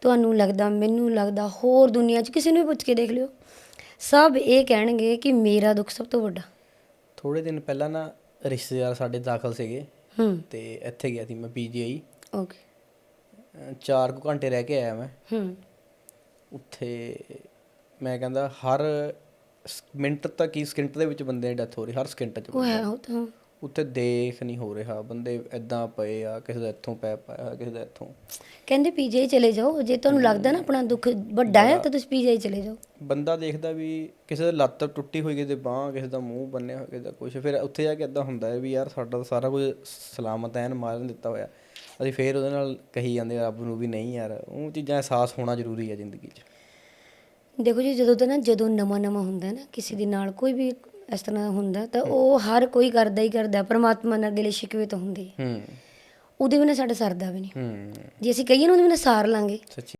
ਤੁਹਾਨੂੰ ਲੱਗਦਾ ਮੈਨੂੰ ਲੱਗਦਾ ਹੋਰ ਦੁਨੀਆ 'ਚ ਕਿਸੇ ਨੂੰ ਵੀ ਪੁੱਛ ਕੇ ਦੇਖ ਲਿਓ। ਸਭ ਇਹ ਕਹਿਣਗੇ ਕਿ ਮੇਰਾ ਦੁੱਖ ਸਭ ਤੋਂ ਵੱਡਾ। ਥੋੜੇ ਦਿਨ ਪਹਿਲਾਂ ਨਾ ਰਿਸ਼ਤੇਦਾਰ ਸਾਡੇ ਦਾਖਲ ਸੀਗੇ। ਹੂੰ। ਤੇ ਇੱਥੇ ਗਿਆ ਸੀ ਮੈਂ ਪੀਜੀਆਈ ਓਕੇ। ਚਾਰ ਕੁ ਘੰਟੇ ਰਹਿ ਕੇ ਆਇਆ ਮੈਂ। ਹੂੰ। ਉੱਥੇ ਮੈਂ ਕਹਿੰਦਾ ਹਰ ਮਿੰਟ ਤੱਕ ਹੀ ਸਕਿੰਟ ਦੇ ਵਿੱਚ ਬੰਦੇ ਦੀ ਡੈਥ ਹੋ ਰਹੀ ਹਰ ਸਕਿੰਟ 'ਚ ਉਹ ਹੈ ਉਹ ਤਾਂ। ਉੱਥੇ ਦੇਖ ਨਹੀਂ ਹੋ ਰਿਹਾ ਬੰਦੇ ਐਦਾਂ ਪਏ ਆ ਕਿਸੇ ਦਾ ਇੱਥੋਂ ਪੈ ਪਾਇਆ ਕਿਸੇ ਦਾ ਇੱਥੋਂ। ਕਹਿੰਦੇ ਪੀਜੀਆਈ ਚਲੇ ਜਾਓ ਜੇ ਤੁਹਾਨੂੰ ਲੱਗਦਾ ਨਾ ਆਪਣਾ ਦੁੱਖ ਵੱਡਾ ਹੈ ਤਾਂ ਤੁਸੀਂ ਪੀਜੀਆਈ ਚਲੇ ਜਾਓ। ਬੰਦਾ ਦੇਖਦਾ ਵੀ ਕਿਸੇ ਦਾ ਲੱਤ ਟੁੱਟੀ ਹੋਈ ਦੇ ਬਾਹ ਕਿਸੇ ਦਾ ਮੂੰਹ ਬੰਨਿਆ ਹੋਇਆ ਕਿਸੇ ਦਾ ਕੁਝ ਫਿਰ ਉੱਥੇ ਜਾ ਕੇ ਇਦਾਂ ਹੁੰਦਾ ਹੈ ਵੀ ਯਾਰ ਸਾਡਾ ਤਾਂ ਸਾਰਾ ਕੁਝ ਸਲਾਮਤ ਐਨ ਮਾਰਨ ਦਿੱਤਾ ਹੋਇਆ। ਅਸੀਂ ਫੇਰ ਉਹਦੇ ਨਾਲ ਕਹੀ ਜਾਂਦੇ ਰੱਬ ਨੂੰ ਵੀ ਨਹੀਂ ਯਾਰ ਉਹ ਚੀਜ਼ਾਂ ਅਹਿਸਾਸ ਹੋਣਾ ਜ਼ਰੂਰੀ ਹੈ ਜ਼ਿੰਦਗੀ 'ਚ। ਦੇਖੋ ਜੀ ਜਦੋਂ ਤਾਂ ਨਾ ਜਦੋਂ ਨਵਾਂ ਨਵਾਂ ਹੁੰਦਾ ਨਾ ਕਿਸੇ ਦੇ ਨਾਲ ਕੋਈ ਵੀ ਇਸ ਤਰ੍ਹਾਂ ਹੁੰਦਾ ਤਾਂ ਉਹ ਹਰ ਕੋਈ ਕਰਦਾ ਹੀ ਕਰਦਾ ਪਰਮਾਤਮਾ ਨਾਲ ਗਿਲੇ ਸ਼ਿਕਵੇ ਤਾਂ ਹੁੰਦੇ। ਹੂੰ। ਉਹਦੇ ਬਿਨਾਂ ਸਾਡਾ ਸਰਦਾ ਵੀ ਨਹੀਂ। ਹੂੰ। ਜੇ ਅਸੀਂ ਕਹੀਏ ਨਾ ਉਹਦੇ ਬਿਨਾਂ ਸਾਰ ਲਾਂਗੇ। ਸੱਚੀ।